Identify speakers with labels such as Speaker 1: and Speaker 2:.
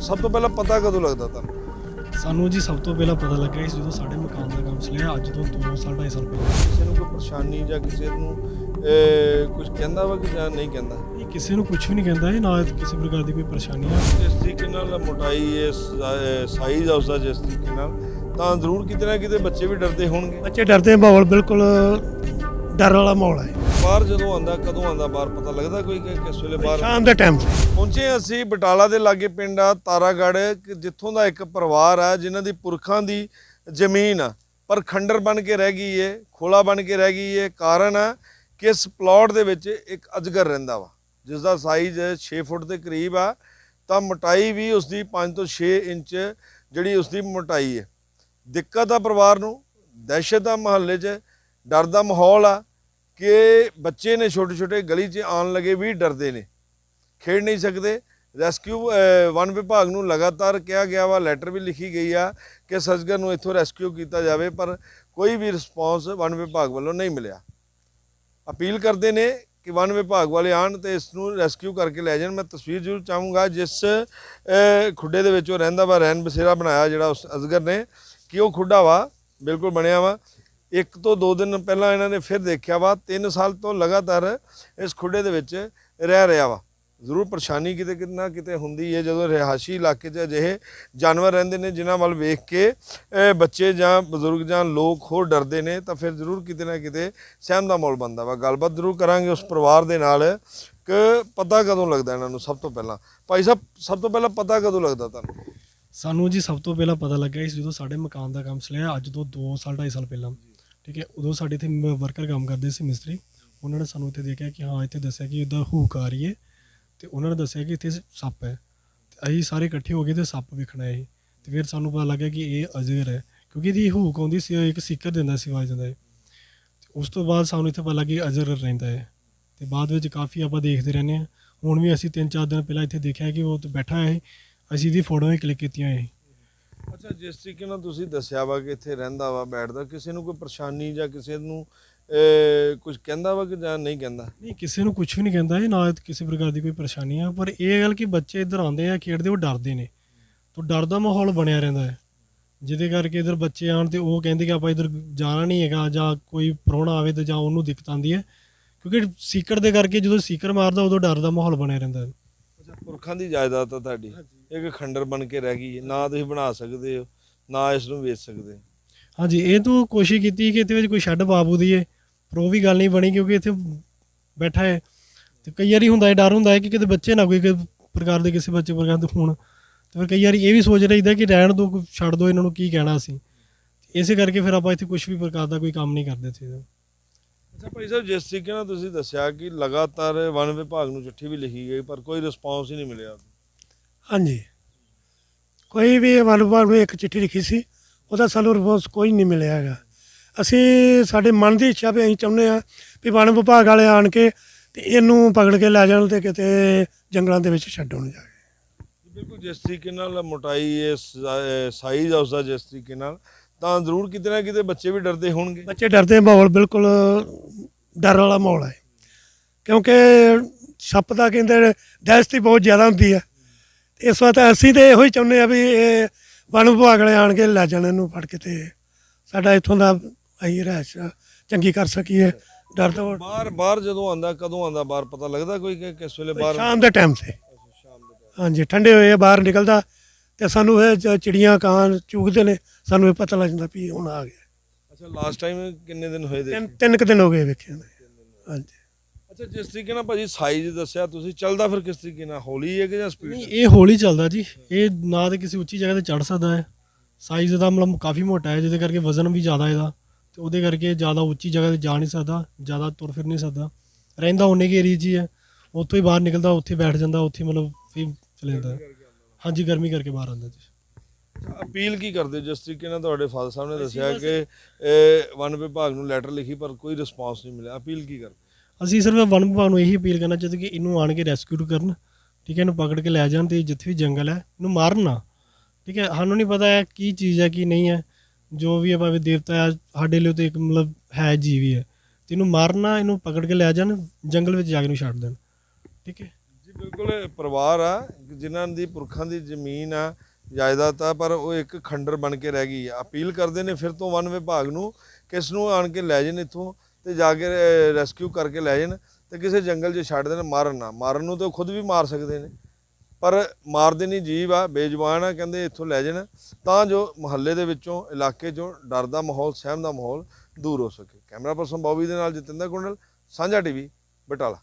Speaker 1: ਸਭ ਤੋਂ ਪਹਿਲਾਂ ਪਤਾ ਕਦੋਂ ਲੱਗਦਾ ਤੁਹਾਨੂੰ?
Speaker 2: ਸਾਨੂੰ ਜੀ ਸਭ ਤੋਂ ਪਹਿਲਾਂ ਪਤਾ ਲੱਗਾ ਸੀ ਜਦੋਂ ਸਾਡੇ ਮਕਾਨ ਦਾ ਕੰਮ ਚੱਲਿਆ ਅੱਜ ਤੋਂ 2 ਸਾਲ 2.5 ਸਾਲ ਪਹਿਲਾਂ।
Speaker 1: ਕਿਸੇ ਨੂੰ ਕੋਈ ਪਰੇਸ਼ਾਨੀ ਜਾਂ ਕਿਸੇ ਨੂੰ ਕੁਝ ਕਹਿੰਦਾ ਵਾ ਕਿ ਜਾਂ ਨਹੀਂ ਕਹਿੰਦਾ?
Speaker 2: ਇਹ ਕਿਸੇ ਨੂੰ ਕੁਝ ਵੀ ਨਹੀਂ ਕਹਿੰਦਾ ਇਹ ਨਾ ਕਿਸੇ ਪ੍ਰਕਾਰ ਦੀ ਕੋਈ ਪਰੇਸ਼ਾਨੀ ਆ।
Speaker 1: ਜਿਸ ਤਰੀਕੇ ਨਾਲ ਮੋਟਾਈ ਹੈ ਸਾਈਜ਼ ਆ ਉਸਦਾ ਜਿਸ ਤਰੀਕੇ ਨਾਲ ਤਾਂ ਜ਼ਰੂਰ ਕਿਤੇ ਨਾ ਕਿਤੇ ਬੱਚੇ ਵੀ ਡਰਦੇ ਹੋਣਗੇ।
Speaker 3: ਬੱਚੇ ਡਰਦੇ ਮਾਹੌਲ ਬਿਲਕੁਲ ਡਰ ਵਾਲਾ ਮਾਹੌਲ ਹੈ
Speaker 1: ਬਾਹਰ ਜਦੋਂ ਆਂਦਾ ਕਦੋਂ ਆਂਦਾ ਬਾਹਰ? ਪਤਾ ਲੱਗਦਾ ਕੋਈ ਕਿ ਕਿਸ ਵੇਲੇ ਬਾਹਰ?
Speaker 3: ਸ਼ਾਮ ਦੇ ਟਾਈਮ
Speaker 1: ਪਹੁੰਚੇ ਅਸੀਂ ਬਟਾਲਾ ਦੇ ਲਾਗੇ ਪਿੰਡ ਆ ਤਾਰਾਗੜ੍ਹ ਕਿ ਜਿੱਥੋਂ ਦਾ ਇੱਕ ਪਰਿਵਾਰ ਆ ਜਿਨ੍ਹਾਂ ਦੀ ਪੁਰਖਾਂ ਦੀ ਜ਼ਮੀਨ ਆ। ਪਰ ਖੰਡਰ ਬਣ ਕੇ ਰਹਿ ਗਈ ਏ ਖੋਲਾ ਬਣ ਕੇ ਰਹਿ ਗਈ ਏ ਕਾਰਨ ਆ ਕਿ ਇਸ ਪਲਾਟ ਦੇ ਵਿੱਚ ਇੱਕ ਅਜਗਰ ਰਹਿੰਦਾ ਵਾ। ਜਿਸ ਦਾ ਸਾਈਜ਼ 6 ਫੁੱਟ ਦੇ ਕਰੀਬ ਆ ਤਾਂ ਮੋਟਾਈ ਵੀ ਉਸ ਦੀ 5 ਤੋਂ 6 ਇੰਚ ਜਿਹੜੀ ਉਸ ਦੀ ਮੋਟਾਈ ਹੈ ਦਿੱਕਤ ਆ ਪਰਿਵਾਰ ਨੂੰ ਦਹਿਸ਼ਤ ਆ ਮਹੱਲੇ 'ਚ ਡਰ ਦਾ ਮਾਹੌਲ ਆ ਕਿ ਬੱਚੇ ਨੇ ਛੋਟੇ ਛੋਟੇ ਗਲੀ 'ਚ ਆਉਣ ਲੱਗੇ ਵੀ ਡਰਦੇ ਨੇ। ਖੇਡ ਨਹੀਂ ਸਕਦੇ। ਰੈਸਕਿਊ ਵਨ ਵਿਭਾਗ ਨੂੰ ਲਗਾਤਾਰ ਕਿਹਾ ਗਿਆ ਵਾ, ਲੈਟਰ ਵੀ ਲਿਖੀ ਗਈ ਆ ਕਿ ਸਜਗਰ ਨੂੰ ਇੱਥੋਂ ਰੈਸਕਿਊ ਕੀਤਾ ਜਾਵੇ, ਪਰ ਕੋਈ ਵੀ ਰਿਸਪੌਂਸ ਵਨ ਵਿਭਾਗ ਵੱਲੋਂ ਨਹੀਂ ਮਿਲਿਆ। ਅਪੀਲ ਕਰਦੇ ਨੇ ਕਿ ਵਨ ਵਿਭਾਗ ਵਾਲੇ ਆਣ ਤੇ ਇਸ ਨੂੰ ਰੈਸਕਿਊ ਕਰਕੇ ਲੈ ਜਾਣ। ਮੈਂ ਤਸਵੀਰ ਜ਼ਰੂਰ ਚਾਹੂੰਗਾ ਜਿਸ ਖੁੱਡੇ ਦੇ ਵਿੱਚ ਉਹ ਰਹਿੰਦਾ ਵਾ ਰਹਿਣ ਬਸੇਰਾ ਬਣਾਇਆ ਜਿਹੜਾ ਉਸ ਅਜਗਰ ਨੇ, ਕਿ ਉਹ ਖੁੱਡਾ ਵਾ, ਬਿਲਕੁਲ ਬਣਿਆ ਵਾ। ਇੱਕ ਤੋਂ ਦੋ ਦਿਨ ਪਹਿਲਾਂ ਇਹਨਾਂ ਨੇ ਫਿਰ ਦੇਖਿਆ ਵਾ 3 ਸਾਲ ਤੋਂ ਲਗਾਤਾਰ ਇਸ ਖੁੱਡੇ ਦੇ ਵਿੱਚ ਰਹਿ ਰਿਹਾ ਵਾ। ਜ਼ਰੂਰ ਪਰੇਸ਼ਾਨੀ ਕਿਤੇ ਕਿਤੇ ਨਾ ਕਿਤੇ ਹੁੰਦੀ ਹੈ, ਜਦੋਂ ਰਿਹਾਇਸ਼ੀ ਇਲਾਕੇ 'ਚ ਅਜਿਹੇ ਜਾਨਵਰ ਰਹਿੰਦੇ ਨੇ, ਜਿਨ੍ਹਾਂ ਵੱਲ ਵੇਖ ਕੇ ਬੱਚੇ ਜਾਂ ਬਜ਼ੁਰਗ ਜਾਂ ਲੋਕ ਹੋਰ ਡਰਦੇ ਨੇ, ਤਾਂ ਫਿਰ ਜ਼ਰੂਰ ਕਿਤੇ ਨਾ ਕਿਤੇ ਸਹਿਮ ਦਾ ਮਾਹੌਲ ਬਣਦਾ ਵਾ। ਗੱਲਬਾਤ ਜ਼ਰੂਰ ਕਰਾਂਗੇ ਉਸ ਪਰਿਵਾਰ ਦੇ ਨਾਲ। ਕਿ ਪਤਾ ਕਦੋਂ ਲੱਗਦਾ ਇਹਨਾਂ ਨੂੰ ਸਭ ਤੋਂ ਪਹਿਲਾਂ? ਭਾਈ ਸਾਹਿਬ, ਸਭ ਤੋਂ ਪਹਿਲਾਂ ਪਤਾ ਕਦੋਂ ਲੱਗਦਾ ਤੁਹਾਨੂੰ?
Speaker 2: ਸਾਨੂੰ ਜੀ ਸਭ ਤੋਂ ਪਹਿਲਾਂ ਪਤਾ ਲੱਗਾ ਸੀ ਜਦੋਂ ਸਾਡੇ ਮਕਾਨ ਦਾ ਕੰਮ ਚੱਲਿਆ, ਅੱਜ ਤੋਂ 2 ਸਾਲ 2.5 ਸਾਲ ਪਹਿਲਾਂ। ਠੀਕ ਹੈ, ਉਦੋਂ ਸਾਡੇ ਇੱਥੇ ਵਰਕਰ ਕੰਮ ਕਰਦੇ ਸੀ ਮਿਸਤਰੀ। ਉਹਨਾਂ ਨੇ ਸਾਨੂੰ ਇੱਥੇ ਦੇਖਿਆ ਕਿ ਹਾਂ, ਇੱਥੇ ਦੱਸਿਆ ਕਿ ਇਹਦਾ ਹੂਕ ਆ ਰਹੀ ਹੈ ਤੇ ਉਹਨਾਂ ਨੇ ਦੱਸਿਆ ਕਿ ਇੱਥੇ ਸੱਪ ਹੈ। ਤੇ ਅਸੀਂ ਸਾਰੇ ਇਕੱਠੇ ਹੋ ਗਏ ਤੇ ਸੱਪ ਵੇਖਣਾ ਹੈ ਤੇ ਫਿਰ ਸਾਨੂੰ ਪਤਾ ਲੱਗਿਆ ਕਿ ਇਹ ਅਜਗਰ ਹੈ, ਕਿਉਂਕਿ ਇਹਦੀ ਹੂਕ ਆਉਂਦੀ ਸੀ ਉਹ ਇੱਕ ਸਿੱਕਰ ਦਿੰਦਾ ਸੀ, ਆਵਾਜ਼ ਦਿੰਦਾ ਹੈ ਉਸ ਤੋਂ ਬਾਅਦ ਸਾਨੂੰ ਇੱਥੇ ਪਤਾ ਲੱਗਾ ਕਿ ਅਜਗਰ ਰਹਿੰਦਾ ਹੈ। ਤੇ ਬਾਅਦ ਵਿੱਚ ਕਾਫੀ ਆਪਾਂ ਦੇਖਦੇ ਰਹਿੰਦੇ ਹਾਂ। ਹੁਣ ਵੀ ਅਸੀਂ 3-4 ਦਿਨ ਪਹਿਲਾਂ ਇੱਥੇ ਦੇਖਿਆ ਕਿ ਉਹ ਤੇ ਬੈਠਾ ਹੈ। ਅਸੀਂ ਇਹਦੀ ਫੋਟੋਆਂ ਵੀ ਕਲਿੱਕ ਕੀਤੀਆਂ ਹੈ
Speaker 1: ਅੱਛਾ, ਜਿਸ ਤਰੀਕੇ ਨਾਲ ਤੁਸੀਂ ਦੱਸਿਆ ਵਾ ਕਿ ਇੱਥੇ ਰਹਿੰਦਾ ਵਾ, ਬੈਠਦਾ, ਕਿਸੇ ਨੂੰ ਕੋਈ ਪਰੇਸ਼ਾਨੀ ਜਾਂ ਕਿਸੇ ਨੂੰ ਕੁਝ ਕਹਿੰਦਾ ਵਾ ਕਿ ਜਾਂ ਨਹੀਂ ਕਹਿੰਦਾ?
Speaker 2: ਨਹੀਂ, ਕਿਸੇ ਨੂੰ ਕੁਝ ਵੀ ਨਹੀਂ ਕਹਿੰਦਾ ਇਹ, ਨਾ ਕਿਸੇ ਪ੍ਰਕਾਰ ਦੀ ਕੋਈ ਪਰੇਸ਼ਾਨੀ ਆ, ਪਰ ਇਹ ਗੱਲ ਕਿ ਬੱਚੇ ਇੱਧਰ ਆਉਂਦੇ ਆ, ਖੇਡਦੇ, ਉਹ ਡਰਦੇ ਨੇ। ਤੋਂ ਡਰ ਦਾ ਮਾਹੌਲ ਬਣਿਆ ਰਹਿੰਦਾ ਹੈ। ਜਿਹਦੇ ਕਰਕੇ ਇੱਧਰ ਬੱਚੇ ਆਣ ਤੇ ਉਹ ਕਹਿੰਦੇ ਕਿ ਆਪਾਂ ਇੱਧਰ ਜਾਣਾ ਨਹੀਂ ਹੈਗਾ, ਜਾਂ ਕੋਈ ਪ੍ਰਾਹੁਣਾ ਆਵੇ ਤਾਂ ਜਾਂ ਉਹਨੂੰ ਦਿੱਕਤ ਆਉਂਦੀ ਹੈ। ਕਿਉਂਕਿ ਸੀਕਰ ਦੇ ਕਰਕੇ ਜਦੋਂ ਸੀਕਰ ਮਾਰਦਾ, ਉਦੋਂ ਡਰ ਦਾ ਮਾਹੌਲ ਬਣਿਆ ਰਹਿੰਦਾ ਹੈ।
Speaker 1: ਪੁਰਖਾਂ ਦੀ ਜਾਇਦਾਦ ਆ ਤੁਹਾਡੀ। ਇੱਕ ਖੰਡਰ ਬਣ ਕੇ ਰਹਿ ਗਈ ਹੈ। ਨਾ ਤੁਸੀਂ ਬਣਾ ਸਕਦੇ ਹੋ ਨਾ ਇਸ ਨੂੰ ਵੇਚ ਸਕਦੇ।
Speaker 2: ਹਾਂਜੀ ਇਹ ਤੋਂ ਕੋਸ਼ਿਸ਼ ਕੀਤੀ ਕਿ ਇਹਦੇ ਵਿੱਚ ਕੋਈ ਸ਼ੈੱਡ ਬਾਬੂ ਦੀ ਹੈ ਪਰ ਉਹ ਵੀ ਗੱਲ ਨਹੀਂ ਬਣੀ ਕਿਉਂਕਿ ਇੱਥੇ ਬੈਠਾ ਹੈ ਤੇ ਕਈ ਵਾਰੀ ਹੁੰਦਾ ਹੈ ਡਰ ਹੁੰਦਾ ਹੈ ਕਿ ਕਿਤੇ ਬੱਚੇ ਨਾ ਕੋਈ ਪ੍ਰਕਾਰ ਦੇ ਕਿਸੇ ਬੱਚੇ ਪ੍ਰਕਾਰ ਦੇ ਹੋਣ। ਤੇ ਫਿਰ ਕਈ ਵਾਰੀ ਇਹ ਵੀ ਸੋਚ ਰਹੀਦਾ ਕਿ ਰਹਿਣ ਦੋ ਛੱਡ ਦੋ ਇਹਨਾਂ ਨੂੰ ਕੀ ਕਹਿਣਾ ਅਸੀਂ। ਇਸੇ ਕਰਕੇ ਫਿਰ ਆਪਾਂ ਇੱਥੇ ਕੁਝ ਵੀ ਪ੍ਰਕਾਰ ਦਾ ਕੋਈ ਕੰਮ ਨਹੀਂ ਕਰਦੇ ਸੀ
Speaker 1: ਅੱਛਾ ਭਾਈ ਸਾਹਿਬ ਜਿਸ ਤਰੀਕੇ ਨਾਲ ਤੁਸੀਂ ਦੱਸਿਆ ਕਿ ਲਗਾਤਾਰ ਵਨ ਵਿਭਾਗ ਨੂੰ ਚਿੱਠੀ ਵੀ ਲਿਖੀ ਗਈ ਪਰ ਕੋਈ ਰਿਸਪੌਂਸ ਹੀ ਨਹੀਂ ਮਿਲਿਆ
Speaker 3: ਹਾਂਜੀ। ਕੋਈ ਵੀ ਵਨ ਵਿਭਾਗ ਨੂੰ ਇੱਕ ਚਿੱਠੀ ਲਿਖੀ ਸੀ ਉਹਦਾ ਸਾਨੂੰ ਰਿਸਪੌਂਸ ਕੋਈ ਨਹੀਂ ਮਿਲਿਆ ਹੈਗਾ। ਅਸੀਂ ਸਾਡੇ ਮਨ ਦੀ ਇੱਛਾ ਵੀ ਅਸੀਂ ਚਾਹੁੰਦੇ ਆ ਵੀ ਵਨ ਵਿਭਾਗ ਵਾਲੇ ਆਣ ਕੇ ਤੇ ਇਹਨੂੰ ਪਕੜ ਕੇ ਲੈ ਜਾਣ ਤੇ ਕਿਤੇ ਜੰਗਲਾਂ ਦੇ ਵਿੱਚ ਛੱਡਣ ਜਾ ਕੇ।
Speaker 1: ਬਿਲਕੁਲ ਜਿਸ ਤਰੀਕੇ ਨਾਲ ਮੋਟਾਈ ਸਾਈਜ਼ ਆ ਉਸਦਾ ਜਿਸ ਤਰੀਕੇ ਨਾਲ ਤਾਂ ਜ਼ਰੂਰ ਕਿਤੇ ਨਾ ਕਿਤੇ ਬੱਚੇ ਵੀ ਡਰਦੇ ਹੋਣਗੇ।
Speaker 3: ਬੱਚੇ ਡਰਦੇ ਮਾਹੌਲ ਬਿਲਕੁਲ ਡਰ ਵਾਲਾ ਮਾਹੌਲ ਹੈ। ਕਿਉਂਕਿ ਸੱਪ ਦਾ ਕਹਿੰਦੇ ਦਹਿਸ਼ਤ ਹੀ ਬਹੁਤ ਜ਼ਿਆਦਾ ਹੁੰਦੀ ਹੈ। ਇਸ ਵਾਰ ਤਾਂ ਅਸੀਂ ਤੇ ਇਹੋ ਹੀ ਚਾਹੁੰਦੇ ਆ ਵੀ ਇਹ ਵਨ ਵਿਭਾਗ ਵਾਲੇ ਆਣ ਕੇ ਲੈ ਜਾਣ ਇਹਨੂੰ ਫੜ ਕੇ ਤੇ ਸਾਡਾ ਇੱਥੋਂ ਦਾ ਅਸੀਂ ਰਹਿਸ਼ ਚੰਗੀ ਕਰ ਸਕੀਏ। ਡਰ ਤੋਂ
Speaker 1: ਬਾਹਰ ਬਾਹਰ ਜਦੋਂ ਆਂਦਾ ਕਦੋਂ ਆਂਦਾ ਬਾਹਰ? ਪਤਾ ਲੱਗਦਾ ਕੋਈ ਕਿ ਕਿਸ ਵੇਲੇ ਬਾਹਰ
Speaker 3: ਸ਼ਾਮ ਦੇ ਟਾਈਮ ਤੇ। ਹਾਂਜੀ ਠੰਡੇ ਹੋਏ ਬਾਹਰ ਨਿਕਲਦਾ। ਤੇ ਸਾਨੂੰ ਇਹ ਚ- ਚਿੜੀਆਂ ਕਾਂ ਚੂਕਦੇ ਨੇ ਸਾਨੂੰ ਇਹ ਪਤਾ ਲੱਗ ਜਾਂਦਾ ਵੀ ਹੁਣ ਆ ਗਿਆ।
Speaker 1: ਅੱਛਾ ਲਾਸਟ ਟਾਈਮ ਕਿੰਨੇ ਦਿਨ ਹੋਏ ਦੇ
Speaker 3: ਤਿੰਨ ਤਿੰਨ ਕੁ ਦਿਨ ਹੋ ਗਏ ਵੇਖਿਆ ਨੂੰ। ਹਾਂਜੀ।
Speaker 1: ਅੱਛਾ ਜਿਸ ਤਰੀਕੇ ਨਾਲ ਭਾਜੀ ਸਾਈਜ਼ ਦੱਸਿਆ ਤੁਸੀਂ ਚੱਲਦਾ ਫਿਰ ਕਿਸ ਤਰੀਕੇ ਨਾਲ? ਹੌਲੀ ਹੈ ਕਿ ਜਾਂ
Speaker 2: ਨਹੀਂ
Speaker 1: ਸਪੀਡ
Speaker 2: ਇਹ ਹੌਲੀ ਚੱਲਦਾ ਜੀ। ਇਹ ਨਾ ਤੇ ਕਿਸੇ ਉੱਚੀ ਜਗ੍ਹਾ ਤੇ ਚੜ ਸਕਦਾ ਹੈ। ਸਾਈਜ਼ ਦਾ ਮਤਲਬ ਕਾਫੀ ਮੋਟਾ ਹੈ ਜਿਹਦੇ ਕਰਕੇ ਵਜ਼ਨ ਵੀ ਜ਼ਿਆਦਾ ਇਹਦਾ। ਤੇ ਉਹਦੇ ਕਰਕੇ ਜ਼ਿਆਦਾ ਉੱਚੀ ਜਗ੍ਹਾ ਤੇ ਜਾ ਨਹੀਂ ਸਕਦਾ ਜ਼ਿਆਦਾ ਤੁਰ ਫਿਰ ਨਹੀਂ ਸਕਦਾ। ਰਹਿੰਦਾ ਉਹਨੇ ਕੇ ਏਰੀਆ 'ਚ ਹੀ ਹੈ। ਉੱਥੋਂ ਹੀ ਬਾਹਰ ਨਿਕਲਦਾ ਉੱਥੇ ਬੈਠ ਜਾਂਦਾ ਉੱਥੇ ਮਤਲਬ ਫਿਰ ਚਲੇ ਜਾਂਦਾ। ਹਾਂਜੀ ਗਰਮੀ ਕਰਕੇ ਬਾਹਰ ਆਉਂਦਾ ਜੀ
Speaker 1: ਅਪੀਲ ਕੀ ਕਰਦੇ ਹੋ? ਜਿਸ ਤਰੀਕੇ ਨਾਲ ਤੁਹਾਡੇ ਫਾਦਰ ਸਾਹਿਬ ਨੇ ਦੱਸਿਆ ਕਿ ਇਹ ਵਨ ਵਿਭਾਗ ਨੂੰ ਲੈਟਰ ਲਿਖੀ ਪਰ ਕੋਈ ਰਿਸਪਾਂਸ ਨਹੀਂ ਮਿਲਿਆ। ਅਪੀਲ ਕੀ ਕਰਦੇ?
Speaker 2: ਅਸੀਂ ਸਿਰਫ ਵਨ ਵਿਭਾਗ ਨੂੰ ਇਹੀ ਅਪੀਲ ਕਰਨਾ ਚਾਹੁੰਦੇ ਕਿ ਇਹਨੂੰ ਆਣ ਕੇ ਰੈਸਕਿਊ ਕਰਨ। ਠੀਕ ਹੈ ਇਹਨੂੰ ਪਕੜ ਕੇ ਲੈ ਜਾਣ ਤੇ ਜਿੱਥੇ ਵੀ ਜੰਗਲ ਹੈ ਇਹਨੂੰ ਮਾਰਨ ਨਾ। ਠੀਕ ਹੈ ਸਾਨੂੰ ਨਹੀਂ ਪਤਾ ਹੈ ਕੀ ਚੀਜ਼ ਹੈ ਕੀ ਨਹੀਂ ਹੈ। ਜੋ ਵੀ ਹੈ ਭਾਵੇਂ ਦੇਵਤਾ ਹੈ ਸਾਡੇ ਲਈ ਤਾਂ ਇੱਕ ਮਤਲਬ ਹੈ ਜੀਵ ਹੀ ਹੈ। ਤੇ ਇਹਨੂੰ ਮਾਰਨਾ ਇਹਨੂੰ ਪਕੜ ਕੇ ਲੈ ਜਾਣ ਜੰਗਲ ਵਿੱਚ ਜਾ ਕੇ ਇਹਨੂੰ ਛੱਡ ਦੇਣ। ਠੀਕ ਹੈ।
Speaker 1: ਬਿਲਕੁਲ ਪਰਿਵਾਰ ਆ, ਜਿਨ੍ਹਾਂ ਦੀ ਪੁਰਖਾਂ ਦੀ ਜ਼ਮੀਨ ਆ, ਜਾਇਦਾਦ ਆ, ਪਰ ਉਹ ਇੱਕ ਖੰਡਰ ਬਣ ਕੇ ਰਹਿ ਗਈ ਆ। ਅਪੀਲ ਕਰਦੇ ਨੇ ਫਿਰ ਤੋਂ ਵਨ ਵਿਭਾਗ ਨੂੰ ਕਿਸ ਨੂੰ ਆਣ ਕੇ ਲੈ ਜਾਣ ਇੱਥੋਂ ਤੇ ਜਾ ਕੇ ਰੈਸਕਿਊ ਕਰਕੇ ਲੈ ਜਾਣ ਤੇ ਕਿਸੇ ਜੰਗਲ 'ਚ ਛੱਡ ਦੇਣ, ਮਾਰਨ ਨਾ। ਮਾਰਨ ਨੂੰ ਤਾਂ ਉਹ ਖੁਦ ਵੀ ਮਾਰ ਸਕਦੇ ਨੇ। ਪਰ ਮਾਰਦੇ ਨਹੀਂ ਜੀਵ ਆ, ਬੇਜ਼ੁਬਾਨ ਆ, ਕਹਿੰਦੇ ਇੱਥੋਂ ਲੈ ਜਾਣ। ਤਾਂ ਜੋ ਮੁਹੱਲੇ ਦੇ ਵਿੱਚੋਂ, ਇਲਾਕੇ 'ਚੋਂ ਡਰ ਦਾ ਮਾਹੌਲ, ਸਹਿਮ ਦਾ ਮਾਹੌਲ ਦੂਰ ਹੋ ਸਕੇ। ਕੈਮਰਾ ਪਰਸਨ ਬੌਬੀ ਦੇ ਨਾਲ ਜਤਿੰਦਰ ਕੁੰਡਲ, ਸਾਂਝਾ ਟੀਵੀ, ਬਟਾਲਾ।